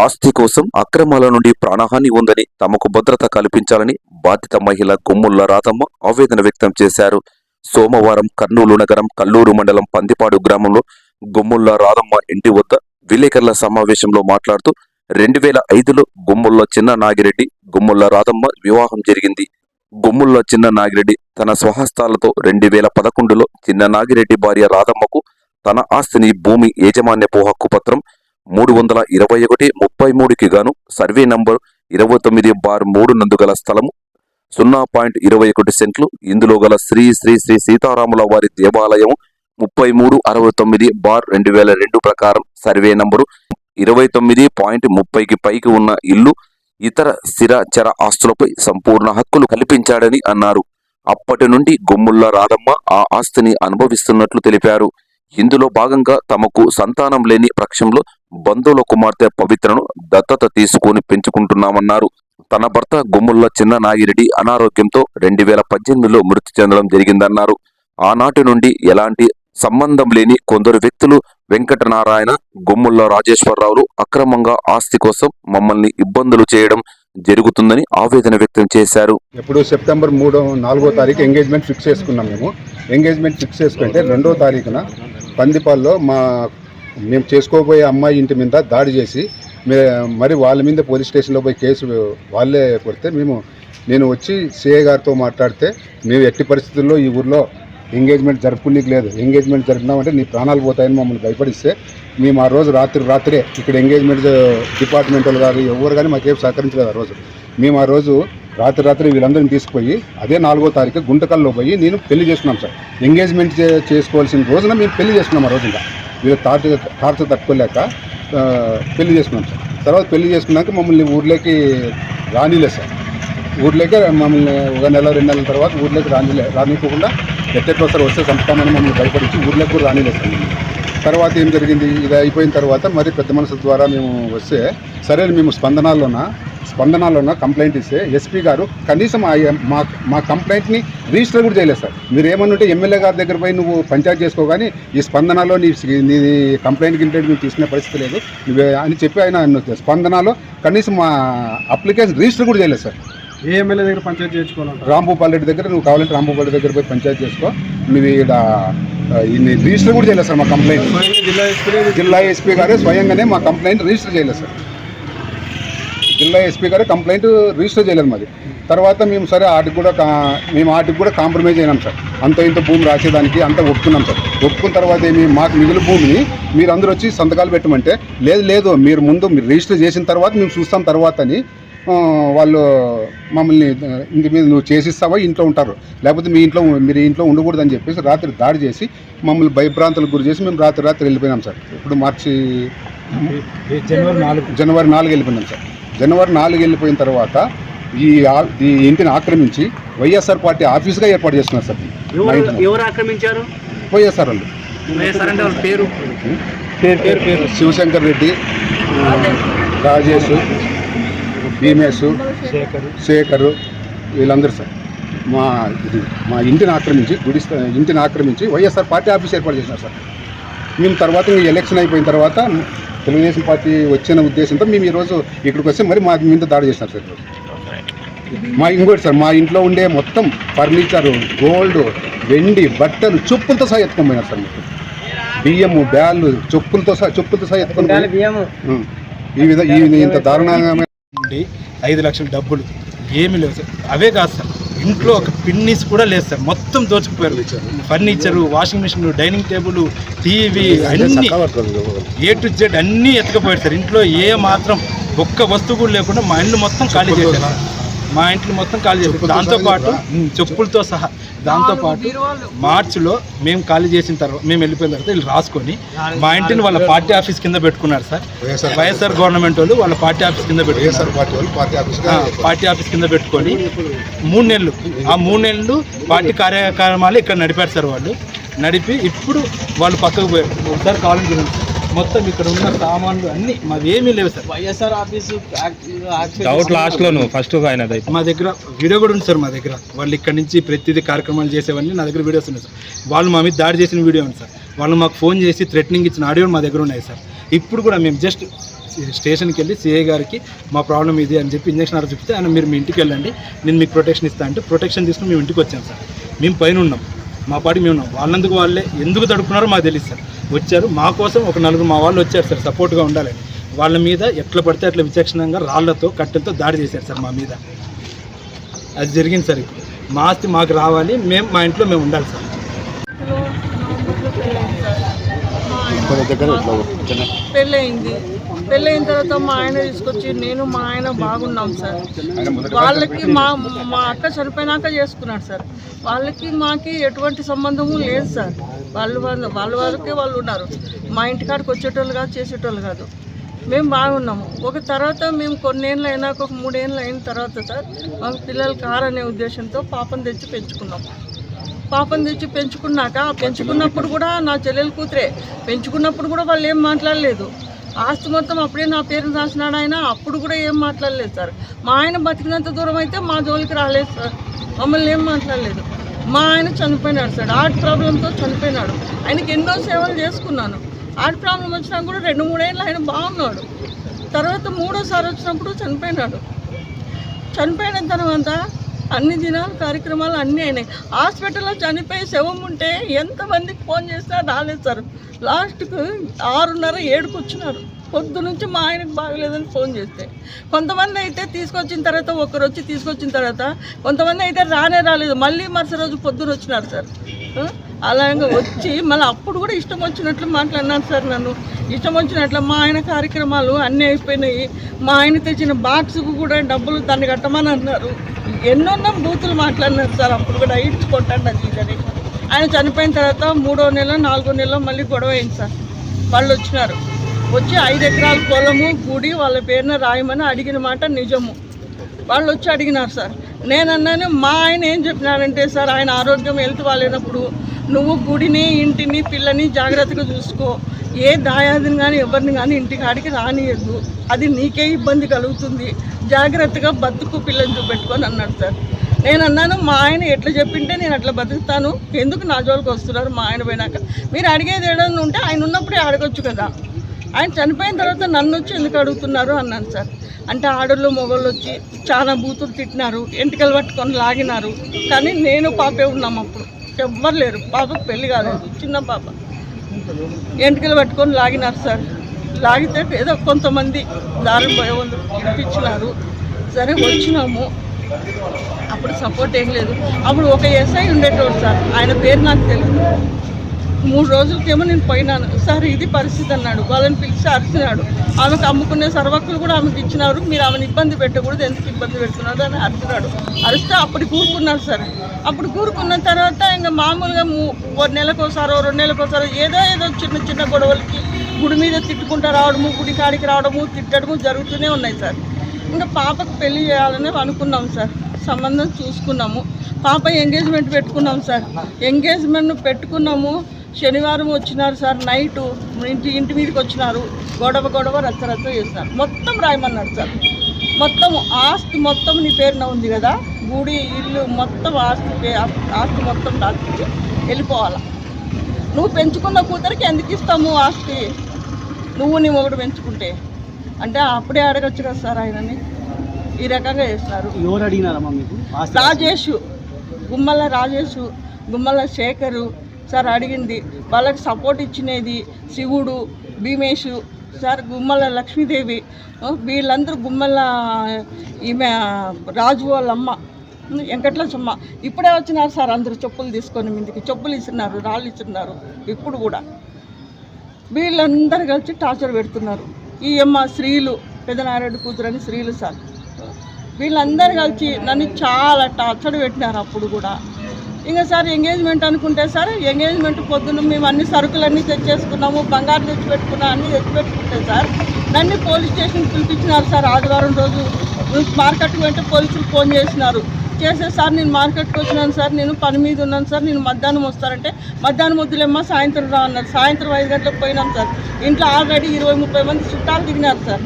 ఆస్తి కోసం అక్రమాల నుండి ప్రాణహాని ఉందని తమకు భద్రత కల్పించాలని బాధిత మహిళ గుమ్ముల్ల రాతమ్మ ఆవేదన వ్యక్తం చేశారు. సోమవారం కర్నూలు నగరం కల్లూరు మండలం పందిపాడు గ్రామంలో గుమ్ముల్ల రాధమ్మ ఇంటి వద్ద విలేకరుల సమావేశంలో మాట్లాడుతూ రెండు వేల ఐదులో గుమ్ముల్లో చిన్న నాగిరెడ్డి గుమ్ముల్ల రాధమ్మ వివాహం జరిగింది. గుమ్ముల్లో చిన్న నాగిరెడ్డి తన స్వహస్తాలతో రెండు వేల పదకొండులో చిన్న నాగిరెడ్డి భార్య రాధమ్మకు తన ఆస్తిని భూమి యాజమాన్యపు హక్కు పత్రం మూడు వందల ఇరవై ఒకటి ముప్పై మూడుకి గాను సర్వే నంబర్ ఇరవై తొమ్మిది బార్ మూడు నందు గల స్థలము సున్నా పాయింట్ ఇరవై ఒకటి సెంట్లు. ఇందులో గల శ్రీ శ్రీ శ్రీ సీతారాముల వారి దేవాలయం ముప్పై మూడు అరవై తొమ్మిది బార్ రెండు వేల రెండు ప్రకారం సర్వే నంబరు. ఇరవై తొమ్మిది పాయింట్ ముప్పైకి పైకి ఉన్న ఇల్లు ఇతర స్థిర చర ఆస్తులపై సంపూర్ణ హక్కులు కల్పించాడని అన్నారు. అప్పటి నుండి గుమ్ముల్ల రాధమ్మ ఆ ఆస్తిని అనుభవిస్తున్నట్లు తెలిపారు. ఇందులో భాగంగా తమకు సంతానం లేని పక్షంలో బంధువుల కుమార్తె పవిత్రను దత్తత తీసుకుని పెంచుకుంటున్నామన్నారు. తన భర్త గుమ్ముల్ల చిన్న నాగిరెడ్డి అనారోగ్యంతో రెండు వేల పద్దెనిమిదిలో మృతి చెందడం జరిగిందన్నారు. ఆనాటి నుండి ఎలాంటి సంబంధం లేని కొందరు వ్యక్తులు వెంకటనారాయణ గుమ్ముల్ల రాజేశ్వరరావులు అక్రమంగా ఆస్తి కోసం మమ్మల్ని ఇబ్బందులు చేయడం జరుగుతుందని ఆవేదన వ్యక్తం చేశారు. ఎప్పుడు సెప్టెంబర్ మూడో నాలుగో తారీఖు ఎంగేజ్మెంట్ ఫిక్స్ చేసుకున్నాం మేము. ఎంగేజ్మెంట్ ఫిక్స్ చేసుకుంటే రెండో తారీఖున పందిపాల్లో మా మేము చేసుకోబోయే అమ్మాయి ఇంటి మీద దాడి చేసి మే మరి వాళ్ళ మీద పోలీస్ స్టేషన్లో పోయి కేసు వాళ్ళే కొడితే మేము నేను వచ్చి సిఏ గారితో మాట్లాడితే మేము ఎట్టి పరిస్థితుల్లో ఈ ఊర్లో ఎంగేజ్మెంట్ జరుపుకునేకి లేదు. ఎంగేజ్మెంట్ జరిపినామంటే నీ ప్రాణాలు పోతాయని మమ్మల్ని భయపడిస్తే మేము ఆ రోజు రాత్రి రాత్రే ఇక్కడ ఎంగేజ్మెంట్ డిపార్ట్మెంట్ వాళ్ళు కానీ ఎవరు కానీ మాకేం సహకరించలేదు ఆ రోజు. మేము ఆ రోజు రాత్రి రాత్రి వీళ్ళందరిని తీసుకుపోయి అదే నాలుగో తారీఖు గుంటకల్లో పోయి నేను పెళ్ళి చేసుకున్నాం సార్. ఎంగేజ్మెంట్ చేసుకోవాల్సిన రోజున మేము పెళ్ళి చేసుకున్నాం ఆ రోజున వీళ్ళు టార్చర్ టార్చర్ తట్టుకోలేక పెళ్ళి చేసుకున్నాం సార్. తర్వాత పెళ్ళి చేసుకున్నాక మమ్మల్ని ఊర్లోకి రానిలే సార్. ఊర్లోకి మమ్మల్ని ఒక నెల రెండు నెలల తర్వాత ఊర్లోకి రానిలే రానివ్వకుండా ఎట్టెట్లో సార్ వస్తే సంస్థానం మమ్మల్ని భయపడించి ఊర్లోకి కూడా రానిలే సార్ తర్వాత ఏం జరిగింది? ఇది అయిపోయిన తర్వాత మరి పెద్ద మనసు ద్వారా మేము వస్తే సరే మేము స్పందనాల్లోన స్పందనాల్లోన కంప్లైంట్ ఇస్తే ఎస్పీ గారు కనీసం మా మా కంప్లైంట్ని రిజిస్టర్ కూడా చేయలేదు సార్. మీరు ఏమనుంటే ఎమ్మెల్యే గారి దగ్గర పోయి నువ్వు పంచాయతీ చేసుకో కానీ ఈ స్పందనలో నీ నీ కంప్లైంట్ గింటెంట్ నువ్వు తీసుకునే పరిస్థితి లేదు. అని చెప్పి ఆయన స్పందనలో కనీసం మా అప్లికేషన్ రిజిస్టర్ కూడా చేయలేదు సార్. ఏ ఎమ్మెల్యే దగ్గర పంచాయతీ చేర్చుకోవాలంట రాంభూపాల్ రెడ్డి దగ్గర నువ్వు కావాలంటే రాంభూపాల్ రెడ్డి దగ్గర పోయి పంచాయతీ చేసుకో. నువ్వు ఇక్కడ ఇన్ని రిజిస్టర్ కూడా చేయలేదు సార్ మా కంప్లైంట్. జిల్లా ఎస్పీ జిల్లా ఎస్పీ గారే స్వయంగానే మా కంప్లైంట్ రిజిస్టర్ చేయలేదు సార్. జిల్లా ఎస్పీ గారే కంప్లైంట్ రిజిస్టర్ చేయలేదు మాది. తర్వాత మేము సరే వాటికి కూడా మేము వాటికి కూడా కాంప్రమైజ్ అయినాం సార్. అంత ఇంత భూమి రాసేదానికి అంత ఒప్పుకున్నాం సార్. ఒప్పుకున్న తర్వాత ఏమి మాకు మిగిలిన భూమిని మీరు అందరూ వచ్చి సంతకాలు పెట్టమంటే లేదు లేదు మీరు ముందు మీరు రిజిస్టర్ చేసిన తర్వాత మేము చూస్తాం తర్వాత అని వాళ్ళు మమ్మల్ని ఇంటి మీద నువ్వు చేసిస్తావా ఇంట్లో ఉంటారు. లేకపోతే మీ ఇంట్లో మీరు ఇంట్లో ఉండకూడదు అని చెప్పేసి రాత్రి దాడి చేసి మమ్మల్ని భయభ్రాంతులకు గురి చేసి మేము రాత్రి రాత్రి వెళ్ళిపోయినాం సార్. ఇప్పుడు మార్చి జనవరి నాలుగు? జనవరి నాలుగు వెళ్ళిపోయినాం సార్. జనవరి నాలుగు వెళ్ళిపోయిన తర్వాత ఈ ఈ ఇంటిని ఆక్రమించి వైఎస్ఆర్ పార్టీ ఆఫీస్గా ఏర్పాటు చేస్తున్నారు సార్. ఎవరు ఆక్రమించారు? వైఎస్ఆర్ వాళ్ళు. వైఎస్ఆర్ అంటే వాళ్ళ పేరు? పేరు పేరు. పేరు శివశంకర్ రెడ్డి రాజేష్ భీమేష్ శేఖర్. శేఖరు వీళ్ళందరూ సార్. మా ఇది మా ఇంటిని ఆక్రమించి గుడి ఇంటిని ఆక్రమించి వైఎస్ఆర్ పార్టీ ఆఫీస్ ఏర్పాటు చేసినారు సార్. మేము తర్వాత ఇంక ఎలక్షన్ అయిపోయిన తర్వాత తెలుగుదేశం పార్టీ వచ్చిన ఉద్దేశంతో మేము ఈరోజు ఇక్కడికి వస్తే మరి మా మీద దాడి చేసినారు సార్ ఈరోజు. మా ఇంకోటి సార్ మా ఇంట్లో ఉండే మొత్తం ఫర్నిచరు గోల్డ్ వెండి బట్టలు చెప్పులతో సహా ఎత్తుకొని పోయినారు సార్ మొత్తం బియ్యము బ్యాళ్ళు చెప్పులతో సహా చెప్పులతో సహా ఎత్తుకొని. ఈ విధ ఈ ఇంత దారుణంగా నుండి ఐదు లక్షల డబ్బులు. ఏమీ లేవు సార్. అవే కాదు సార్. ఇంట్లో ఒక పిన్నీస్ కూడా లేదు సార్. మొత్తం దోచుకుపోయారు. Furniture. Washing machine dining table TV అన్ని ఏ టు జెడ్ అన్నీ ఎత్తుకుపోయారు సార్. ఇంట్లో ఏ మాత్రం ఒక్క వస్తువు కూడా లేకుండా మా ఇంట్లో మొత్తం ఖాళీ చేశారు. మా ఇంట్లో మొత్తం ఖాళీ చేశారు దాంతోపాటు చెప్పులతో సహా. దాంతోపాటు మార్చిలో మేము ఖాళీ చేసిన తర్వాత మేము వెళ్ళిపోయిన తర్వాత వీళ్ళు రాసుకొని మా ఇంటిని వాళ్ళ పార్టీ ఆఫీస్ కింద పెట్టుకున్నారు సార్. వైఎస్ఆర్ వైఎస్ఆర్ గవర్నమెంట్ వాళ్ళు వాళ్ళ పార్టీ ఆఫీస్ కింద పెట్టుకున్నారు. వైఎస్ఆర్ పార్టీ ఆఫీస్ కింద పెట్టుకొని మూడు నెలలు ఆ మూడు నెలలు పార్టీ కార్యక్రమాలు ఇక్కడ నడిపారు సార్ వాళ్ళు. నడిపి ఇప్పుడు వాళ్ళు పక్కకు పోయారు. ఒకసారి కాలం చూడండి సార్. మొత్తం ఇక్కడ ఉన్న సామాన్లు అన్ని మాది ఏమీ లేవు sir. YSR office doubt last loan first ఆయనది మా దగ్గర వీడియో కూడా ఉంది సార్ మా దగ్గర. వాళ్ళు ఇక్కడ నుంచి ప్రతిదీ కార్యక్రమాలు చేసేవన్నీ నా దగ్గర వీడియోస్ ఉన్నాయి సార్. వాళ్ళు మా మీద దాడి చేసిన వీడియో ఉంది సార్. వాళ్ళు మాకు ఫోన్ చేసి థ్రెటనింగ్ ఇచ్చిన ఆడియో మా దగ్గర ఉన్నాయి సార్. ఇప్పుడు కూడా మేము జస్ట్ స్టేషన్కి వెళ్ళి సిఐ గారికి మా ప్రాబ్లం ఇది అని చెప్పి ఇంజక్షన్ ఆర్డర్ చెప్తే ఆయన మీరు మీ ఇంటికి వెళ్ళండి నేను మీకు ప్రొటెక్షన్ ఇస్తా అంటే ప్రొటెక్షన్ తీసుకుని మేము ఇంటికి వచ్చాం సార్. మేము పైన ఉన్నాం. మా పాటి మేము ఉన్నాం. వాళ్ళందుకు వాళ్ళే ఎందుకు తడుపుకున్నారో మాకు తెలియదు సార్. వచ్చారు. మా కోసం ఒక నలుగురు మా వాళ్ళు వచ్చారు సార్ సపోర్ట్గా ఉండాలని. వాళ్ళ మీద ఎట్లా పడితే అట్లా విచక్షణంగా రాళ్ళతో కట్టెలతో దాడి చేశారు సార్ మా మీద. అది జరిగింది సార్ ఇప్పుడు. మా ఆస్తి మాకు రావాలి. మేము మా ఇంట్లో మేము ఉండాలి సార్. పెళ్ళయింది. పెళ్ళయిన తర్వాత మా ఆయన తీసుకొచ్చి నేను మా ఆయన బాగున్నాం సార్. వాళ్ళకి మా మా అక్క చనిపోయినాక చేసుకున్నాడు సార్. వాళ్ళకి మాకి ఎటువంటి సంబంధము లేదు సార్. వాళ్ళు వాళ్ళ వాళ్ళ వరకే వాళ్ళు ఉన్నారు. మా ఇంటికాడికి వచ్చేటోళ్ళు కాదు చేసేటోళ్ళు కాదు. మేము బాగున్నాము. ఒక తర్వాత మేము కొన్నేళ్ళు అయినాక ఒక మూడేళ్ళు అయిన తర్వాత సార్ మాకు పిల్లలు కారనే ఉద్దేశంతో పాపం తెచ్చి పెంచుకున్నాం. పాపం తెచ్చి పెంచుకున్నాక పెంచుకున్నప్పుడు కూడా నా చెల్లెలు కూతురే. పెంచుకున్నప్పుడు కూడా వాళ్ళు ఏం మాట్లాడలేదు. ఆస్తి మొత్తం అప్పుడే నా పేరు రాసినాడు ఆయన. అప్పుడు కూడా ఏం మాట్లాడలేదు సార్. మా ఆయన బతికినంత దూరం అయితే మా జోలికి రాలేదు సార్. మమ్మల్ని ఏం మాట్లాడలేదు. మా ఆయన చనిపోయినాడు సార్. హార్ట్ ప్రాబ్లంతో చనిపోయినాడు. ఆయనకి ఎన్నో సేవలు చేసుకున్నాను. హార్ట్ ప్రాబ్లం వచ్చినా కూడా రెండు మూడేళ్ళు ఆయన బాగున్నాడు. తర్వాత మూడోసారి వచ్చినప్పుడు చనిపోయినాడు. చనిపోయిన తర్వాత అన్ని దినాలు కార్యక్రమాలు అన్నీ అయినాయి. హాస్పిటల్లో చనిపోయి శవం ఉంటే ఎంతమందికి ఫోన్ చేసినా రాలేదు సార్ లాస్ట్కు ఆరున్నర ఏడుకు వచ్చినారు. పొద్దు నుంచి మా ఆయనకు బాగలేదని ఫోన్ చేస్తే. కొంతమంది అయితే తీసుకొచ్చిన తర్వాత ఒకరు వచ్చి తీసుకొచ్చిన తర్వాత కొంతమంది అయితే రానే రాలేదు. మళ్ళీ మరుసటి రోజు పొద్దున వచ్చినారు సార్. అలాగే వచ్చి మళ్ళీ అప్పుడు కూడా ఇష్టం వచ్చినట్లు మాట్లాడినాను సార్ నన్ను. ఇష్టం వచ్చినట్లు మా ఆయన కార్యక్రమాలు అన్నీ అయిపోయినాయి. మా ఆయన తెచ్చిన బాక్స్కు కూడా డబ్బులు దాన్ని కట్టమని అన్నారు. ఎన్నెన్నో బూతులు మాట్లాడినారు సార్ అప్పుడు కూడా ఇటు కొట్టండి అది ఇదని ఆయన చనిపోయిన తర్వాత మూడో నెల నాలుగో నెల మళ్ళీ గొడవ అయింది సార్. వాళ్ళు వచ్చినారు. వచ్చి ఐదు ఎకరాల పొలము గుడి వాళ్ళ పేరున రాయమని అడిగిన మాట నిజము. వాళ్ళు వచ్చి అడిగినారు సార్. నేను అన్నాను మా ఆయన ఏం చెప్పినారంటే సార్ ఆయన ఆరోగ్యం హెల్త్ బాగాలేనప్పుడు నువ్వు గుడిని ఇంటిని పిల్లని జాగ్రత్తగా చూసుకో. ఏ దాయాదిని కానీ ఎవరిని కానీ ఇంటికాడికి రానియద్దు. అది నీకే ఇబ్బంది కలుగుతుంది. జాగ్రత్తగా బతుకు పిల్లని చూపెట్టుకొని అన్నాడు సార్. నేను అన్నాను మా ఆయన ఎట్లా చెప్పింటే నేను అట్లా బతుకుతాను. ఎందుకు నా జోలికి వస్తున్నారు మా ఆయన పోయినాక? మీరు అడిగేది ఏదైనా ఉంటే ఆయన ఉన్నప్పుడే అడగొచ్చు కదా. ఆయన చనిపోయిన తర్వాత నన్ను వచ్చి ఎందుకు అడుగుతున్నారు అన్నాను సార్. అంటే ఆడళ్ళు మొగళ్ళు వచ్చి చాలా బూతులు తిట్టినారు ఎంటికలు పట్టుకొని లాగినారు. కానీ నేను పాపే ఉన్నాం అప్పుడు. ఎవ్వరు లేరు. పాపకు పెళ్ళి కాలేదు. చిన్న పాప. ఎంటికలు పట్టుకొని లాగినారు సార్. లాగితే ఏదో కొంతమంది దారులు పోయే వాళ్ళు సరే వచ్చినాము. అప్పుడు సపోర్ట్ ఏం లేదు. అప్పుడు ఒక ఎస్ఐ ఉండేటోడు సార్. ఆయన పేరు నాకు తెలియదు. మూడు రోజులకేమో నేను పోయినాను. సార్ ఇది పరిస్థితి అన్నాడు. వాళ్ళని పిలిచి అరిచినాడు. ఆమెకు అమ్ముకునే సర్వక్కులు కూడా ఆమెకు ఇచ్చినారు. మీరు ఆమెను ఇబ్బంది పెట్టకూడదు. ఎందుకు ఇబ్బంది పెడుతున్నారు? అని అరిచినాడు. అరిస్తే అప్పుడు కూరుకున్నారు సార్. అప్పుడు కూరుకున్న తర్వాత ఇంకా మామూలుగా మూ- నెలకోసారో రెండు నెలకోసారో ఏదో ఏదో చిన్న చిన్న గొడవలకి గుడి మీద తిట్టుకుంటా రావడము గుడి కాడికి రావడము తిట్టడము జరుగుతూనే ఉన్నాయి సార్. ఇంకా పాపకు పెళ్ళి చేయాలని అనుకున్నాం సార్. సంబంధం చూసుకున్నాము. పాప ఎంగేజ్మెంట్ పెట్టుకున్నాం సార్. ఎంగేజ్మెంట్ పెట్టుకున్నాము. శనివారం వచ్చినారు సార్ నైటు ఇంటి ఇంటి మీదకి వచ్చినారు. గొడవ గొడవ రచ్చ రచ్చ చేస్తున్నారు మొత్తం రాయమన్నారు సార్. మొత్తం ఆస్తి మొత్తం నీ పేరున ఉంది కదా. గుడి ఇల్లు మొత్తం ఆస్తి ఆస్తి మొత్తం రాసి వెళ్ళిపోవాలా. నువ్వు పెంచుకున్న కూతురికి ఎందుకు ఇస్తాము ఆస్తి? నువ్వు నీ ఒకటి పెంచుకుంటే. అంటే అప్పుడే అడగచ్చు కదా సార్ ఆయనని. ఈ రకంగా చేస్తారు. ఎవరు అడిగినారమ్మా మీకు? రాజేష్. గుమ్మల రాజేష్ గుమ్మల శేఖరు సార్ అడిగింది. వాళ్ళకి సపోర్ట్ ఇచ్చినది శివుడు భీమేష్ సార్ గుమ్మల లక్ష్మీదేవి వీళ్ళందరూ గుమ్మల ఈమె రాజు వాళ్ళమ్మ వెంకటలక్ష్మ ఇప్పుడే వచ్చినారు సార్ అందరూ చెప్పులు తీసుకొని మీదకి. చెప్పులు ఇస్తున్నారు రాళ్ళు ఇస్తున్నారు ఇప్పుడు కూడా. వీళ్ళందరూ కలిసి టార్చర్ పెడుతున్నారు. ఈ అమ్మ స్త్రీలు పెదనారాయణ కూతురు అని స్త్రీలు సార్. వీళ్ళందరూ కలిసి నన్ను చాలా టార్చర్ పెట్టినారు అప్పుడు కూడా. ఇంకా సార్ ఎంగేజ్మెంట్ అనుకుంటే సార్ ఎంగేజ్మెంట్ పొద్దున్న మేము అన్ని సరుకులన్నీ తెచ్చేసుకున్నాము బంగారు తెచ్చిపెట్టుకున్నాం అన్నీ తెచ్చిపెట్టుకుంటే సార్ నన్ను పోలీస్ స్టేషన్ పిలిపించినారు సార్ ఆదివారం రోజు. మార్కెట్కి వెంట పోలీసులు ఫోన్ చేసినారు. చేసే సార్ నేను మార్కెట్కి వచ్చినాను సార్ నేను పని మీద ఉన్నాను సార్ నేను మధ్యాహ్నం వస్తానంటే మధ్యాహ్నం వద్దులేమ్మా సాయంత్రం రా అన్నారు. సాయంత్రం ఐదు గంటలకు పోయినాం సార్. ఇంట్లో ఆల్రెడీ ఇరవై ముప్పై మంది చుట్టాలు దిగినారు సార్.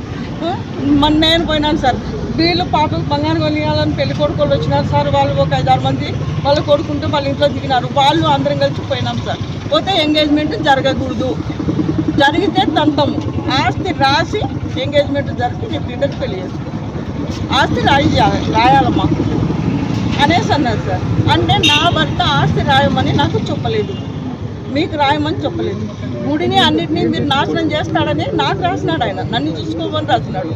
మొన్న నేను పోయినాను సార్. వీళ్ళు పాపకు బంగారు కొనియాలని పెళ్ళి కొడుకోళ్ళు వచ్చినారు సార్. వాళ్ళు ఒక ఐదారు మంది వాళ్ళు కొడుకుంటూ వాళ్ళ ఇంట్లో దిగినారు. వాళ్ళు అందరం కలిసి పోయినాం సార్. పోతే ఎంగేజ్మెంట్ జరగకూడదు. జరిగితే తంతము ఆస్తి రాసి ఎంగేజ్మెంట్ జరిపి నీ బిడ్డకు పెళ్ళి చేసుకో. ఆస్తి రాయి రాయాలమ్మా. అనేసి అన్నారు సార్. అంటే నా భర్త ఆస్తి రాయమని నాకు చెప్పలేదు. మీకు రాయమని చెప్పలేదు. గుడిని అన్నిటినీ మీరు నాశనం చేస్తాడని నాకు రాసినాడు ఆయన. నన్ను చూసుకోమని రాసినాడు.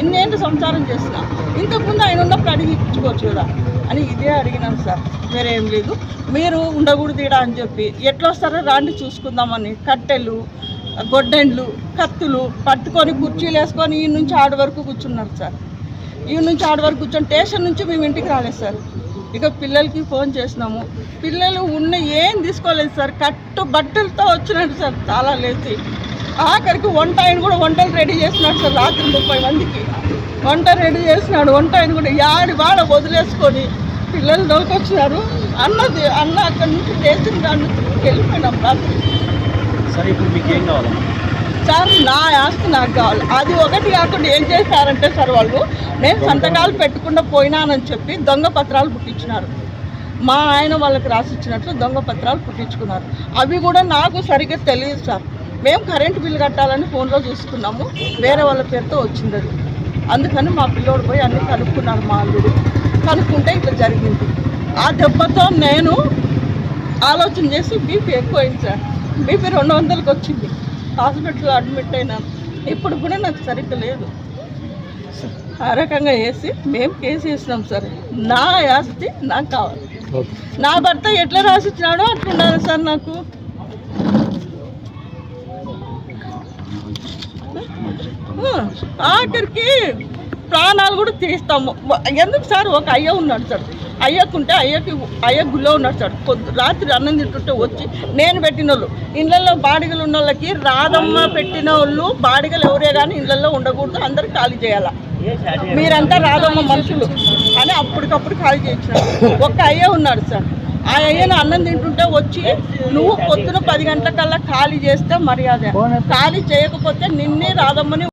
ఇన్నేంటి సంసారం చేసిన ఇంతకుముందు ఆయన ఉన్నప్పుడు అడిగి ఇచ్చుకోవచ్చు కదా. అని ఇదే అడిగినాను సార్. వేరేం లేదు. మీరు ఉండకూడదు తీడా అని చెప్పి ఎట్లా వస్తారో రాండి చూసుకుందామని. కట్టెలు గొడ్డెండ్లు కత్తులు పట్టుకొని కుర్చీలు వేసుకొని ఈ నుంచి ఆడ వరకు కూర్చున్నారు సార్. ఈ నుంచి ఆడ వరకు కూర్చొని స్టేషన్ నుంచి మేము ఇంటికి రాలేదు సార్. ఇక పిల్లలకి ఫోన్ చేసినాము. పిల్లలు ఉన్న ఏం తీసుకోలేదు సార్. కట్టు బట్టలతో వచ్చినాడు సార్. చాలా లేచి. ఆఖరికి వంట ఆయన కూడా వంటలు రెడీ చేసినాడు సార్ రాత్రి ముప్పై మందికి. వంట రెడీ చేసినాడు. వంట ఆయన కూడా యాడి వాడ వదిలేసుకొని పిల్లలు దొరికొచ్చినారు అన్నది అన్న అక్కడి నుంచి చేసిన దాన్ని వెళ్ళిపోయినాం రాత్రి. సరే ఇప్పుడు మీకు ఏం కావాలమ్మా? సార్ నా ఆస్తి నాకు కావాలి. అది ఒకటి కాకుండా ఏం చేశారంటే సార్ వాళ్ళు నేను సంతకాలు పెట్టకుండా పోయినానని చెప్పి దొంగ పత్రాలు పుట్టించినారు. మా ఆయన వాళ్ళకి రాసిచ్చినట్లు దొంగ పత్రాలు పుట్టించుకున్నారు. అవి కూడా నాకు సరిగ్గా తెలియదు సార్. మేము కరెంటు బిల్లు కట్టాలని ఫోన్లో చూసుకున్నాము. వేరే వాళ్ళ పేరుతో వచ్చింది అది. అందుకని మా పిల్లోడు పోయి అన్ని కనుక్కున్నారు మా అల్లుడు. కనుక్కుంటే ఇట్లా జరిగింది. ఆ దెబ్బతో నేను ఆలోచన చేసి బీపీ ఎక్కువైంది సార్. బీపీ రెండు వందలకి వచ్చింది. హాస్పిటల్లో అడ్మిట్ అయినాను ఇప్పుడు కూడా నాకు సరిగ్గా లేదు. ఆ రకంగా వేసి మేము కేసు వేసినాం సార్. నా ఆస్తి నాకు కావాలి. నా భర్త ఎట్లా రాసిచ్చినాడో అట్లుండాలి సార్ నాకు. ఆఖరికి ప్రాణాలు కూడా తీస్తాము. ఎందుకు సార్? ఒక అయ్య ఉన్నాడు సార్. అయ్యకుంటే అయ్యకి అయ్య గుళ్ళో ఉన్నాడు సార్. కొద్ది రాత్రి అన్నం తింటుంటే వచ్చి నేను పెట్టిన వాళ్ళు ఇళ్ళల్లో బాడిగలు ఉన్న వాళ్ళకి రాదమ్మ పెట్టిన వాళ్ళు బాడిగలు ఎవరే కానీ ఇళ్ళల్లో ఉండకూడదు. అందరు ఖాళీ చేయాల? మీరంతా రాదమ్మ మనుషులు. అని అప్పటికప్పుడు ఖాళీ చేయించినారు. ఒక అయ్య ఉన్నాడు సార్. ఆ అయ్యను అన్నం తింటుంటే వచ్చి నువ్వు పొద్దున పది గంటలకల్లా ఖాళీ చేస్తే మర్యాద. ఖాళీ చేయకపోతే నిన్నే రాదమ్మని